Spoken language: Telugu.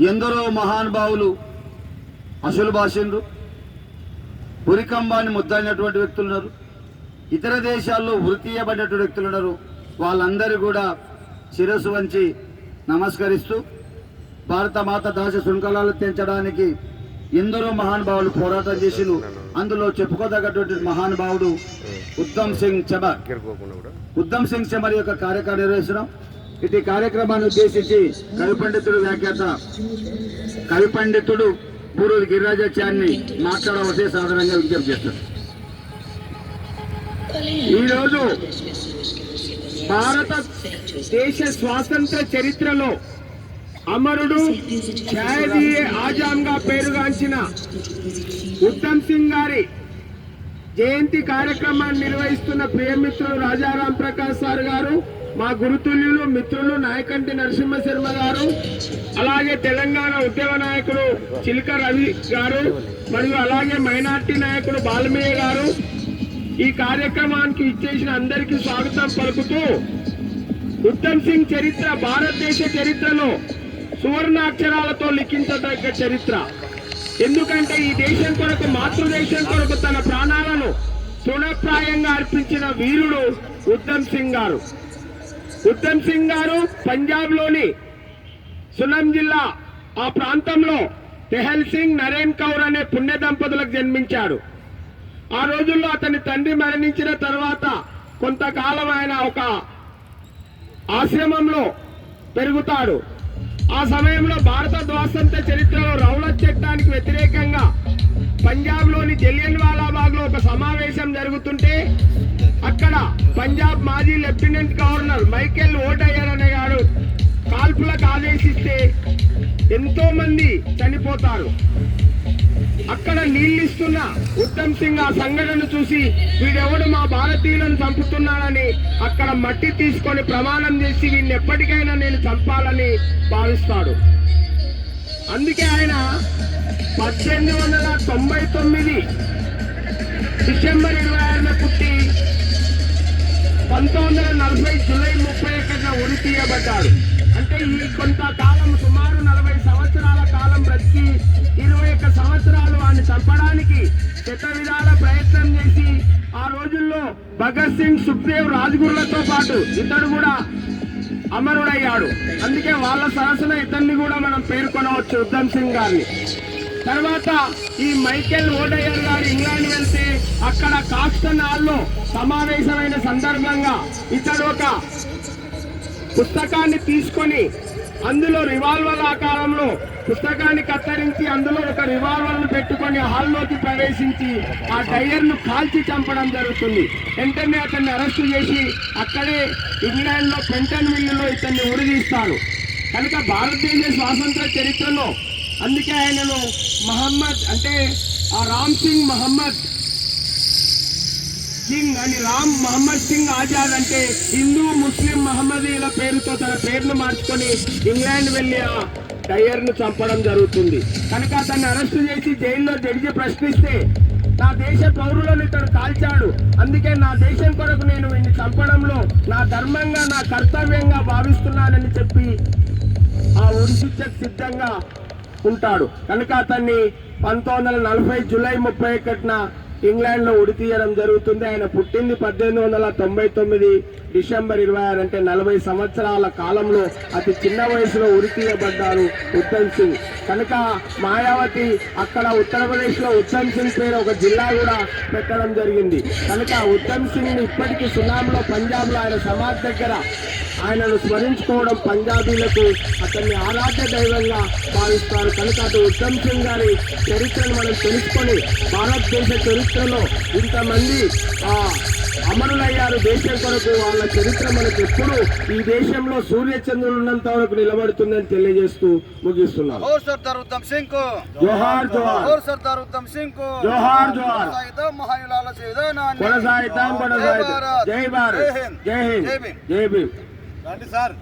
ఎందరో మహానుభావులు అసలు భాషలు పురికంబాన్ని ముద్దైనటువంటి వ్యక్తులు ఉన్నారు. ఇతర దేశాల్లో వృత్తీయబడినటువంటి వ్యక్తులు ఉన్నారు. వాళ్ళందరూ కూడా శిరస్సు వంచి నమస్కరిస్తూ భారత మాత దాస శృంఖలాలు తెంచడానికి ఎందరో మహానుభావులు పోరాటం చేసిను అందులో చెప్పుకోదగ్గటువంటి మహానుభావుడు ఉత్తమ్ సింగ్ చబర్ ఉత్తమ్ సింగ్ చమర్ యొక్క కార్యక్రమం నిర్వహిస్తున్నాం. ఇది కార్యక్రమాన్ని ఉద్దేశించి కవి పండితుడు వ్యాఖ్యాత. కవి పండితుడు బూరూరు గిరిరాజాచార్యని మాట్లాడవలసే సాధారణంగా విజ్ఞప్తి చేస్తారు. ఈరోజు భారత దేశ స్వాతంత్ర చరిత్రలో అమరుడు షాయదీ ఆజామ్గా పేరుగాంచిన ఉత్తమ్ సింగ్ గారి జయంతి కార్యక్రమాన్ని నిర్వహిస్తున్న ప్రియమిత్రులు రాజారాం ప్రకాష్ సార్ గారు మా గురుతుల్యులు మిత్రులు నాయకంటి నరసింహ శర్మ గారు అలాగే తెలంగాణ ఉద్యమ నాయకుడు చిలక రవి గారు మరియు అలాగే మైనార్టీ నాయకుడు బాలమయ్య గారు. ఈ కార్యక్రమానికి ఇచ్చేసిన అందరికీ స్వాగతం పలుకుతూ ఉత్తమ్ సింగ్ చరిత్ర భారతదేశ చరిత్రలో సువర్ణాక్షరాలతో లిఖించదగ్గ చరిత్ర. ఎందుకంటే ఈ దేశం కొరకు మాతృదేశం కొరకు తన తృణప్రాయంగా అర్పించిన వీరుడు ఉద్దమ్ సింగ్ గారు. ఉద్దమ్ సింగ్ గారు పంజాబ్లోని సునం జిల్లా ఆ ప్రాంతంలో తెహల్ సింగ్ నరేన్ కౌర్ అనే పుణ్య దంపతులకు జన్మించాడు. ఆ రోజుల్లో అతని తండ్రి మరణించిన తర్వాత కొంతకాలం ఆయన ఒక ఆశ్రమంలో పెరుగుతాడు. ఆ సమయంలో భారత స్వాతంత్ర చరిత్రలో రౌలత్ చట్టానికి వ్యతిరేకంగా పంజాబ్లోని జలియన్ వాలాబాగ్లో ఒక సమావేశం జరుగుతుంటే అక్కడ పంజాబ్ మాజీ లెఫ్టినెంట్ గవర్నర్ మైకేల్ ఓటయ్యర్ అనే గారు కాల్పులకు ఆదేశిస్తే ఎంతో మంది చనిపోతారు. అక్కడ నీళ్ళిస్తున్న ఉత్తమ్ సింగ్ ఆ సంఘటన చూసి వీడెవడు మా భారతీయులను చంపుతున్నాడని అక్కడ మట్టి తీసుకొని ప్రమాణం చేసి వీడిని ఎప్పటికైనా నేను చంపాలని భావిస్తాడు. అందుకే ఆయన పద్దెనిమిది వందల తొంభై తొమ్మిది డిసెంబర్ ఇరవై ఆరున పుట్టి పంతొమ్మిది వందల నలభై జూలై ముప్పై ఒకటిన ఉరి తీయబడ్డాడు. అంటే ఈ కొంతకాలం సుమారు సంవత్సరాలు వాడిని చంపడానికి శత విధాల ప్రయత్నం చేసి ఆ రోజుల్లో భగత్ సింగ్ సుఖ్దేవ్ రాజ్గురులతో పాటు ఇతడు కూడా అమరుడయ్యాడు. అందుకే వాళ్ళ సరసన ఇతన్ని కూడా మనం పేర్కొనవచ్చు ఉద్దమ్ సింగ్ గారిని. తర్వాత ఈ మైకేల్ ఓడయ్యర్ గారు ఇంగ్లాండ్ వెళ్తే అక్కడ కాక్స్టన్ హాల్లో సమావేశమైన సందర్భంగా ఇతడు ఒక పుస్తకాన్ని తీసుకొని అందులో రివాల్వర్ ఆకారంలో పుస్తకాన్ని కత్తిరించి అందులో ఒక రివాల్వర్ పెట్టుకొని హాల్లోకి ప్రవేశించి ఆ టైర్ను కాల్చి చంపడం జరుగుతుంది. వెంటనే అతన్ని అరెస్టు చేసి అక్కడే ఇంగ్లాండ్లో పెంటన్ మిల్లులో ఇతన్ని ఉరిదీస్తారు కనుక భారతదేశ స్వాతంత్ర చరిత్రలో అందుకే ఆయనను మహమ్మద్ అంటే ఆ రామ్ సింగ్ మహమ్మద్ సింగ్ అని రామ్ మహమ్మద్ సింగ్ ఆజాద్ అంటే హిందూ ముస్లిం మహమ్మదీల పేరుతో తన పేరును మార్చుకొని ఇంగ్లాండ్ వెళ్ళి ఆ టైర్ చంపడం జరుగుతుంది. కనుక అతన్ని అరెస్ట్ చేసి జైల్లో జడ్జి ప్రశ్నిస్తే నా దేశ పౌరులను ఇతడు కాల్చాడు. అందుకే నా దేశం కొరకు నేను వీడిని చంపడంలో నా ధర్మంగా నా కర్తవ్యంగా భావిస్తున్నానని చెప్పి ఆ ఉరిశిక్షకు సిద్ధంగా ఉంటాడు. కనుక అతన్ని పంతొమ్మిది వందల నలభై జూలై ముప్పై ఒకటిన ఇంగ్లాండ్లో ఉడి తీయడం జరుగుతుంది. ఆయన పుట్టింది పద్దెనిమిది వందల తొంభై తొమ్మిది డిసెంబర్ ఇరవై ఆరు అంటే నలభై సంవత్సరాల కాలంలో అతి చిన్న వయసులో ఉరితీయబడ్డారు ఉత్తమ్ సింగ్. కనుక మాయావతి అక్కడ ఉత్తరప్రదేశ్లో ఉత్తమ్ సింగ్ పేరు ఒక జిల్లా కూడా పెట్టడం జరిగింది. కనుక ఉత్తమ్ సింగ్ ఇప్పటికీ సునాంలో పంజాబ్లో ఆయన సమాజ్ దగ్గర ఆయనను స్మరించుకోవడం పంజాబీలకు అతన్ని ఆరాధ్య దైవంగా భావిస్తారు. కనుక అటు ఉత్తమ్ సింగ్ గారి చరిత్రను మనం తెలుసుకొని భారతదేశ చరిత్రలో ఇంతమంది అమరులయ్యారు దేశం కొరకు వాళ్ళ చరిత్ర మనకు ఎప్పుడు ఈ దేశంలో సూర్యచంద్రులు ఉన్నంత వరకు నిలబడుతుందని తెలియజేస్తూ ముగిస్తున్నాను. జై జై భీమ్. సార్.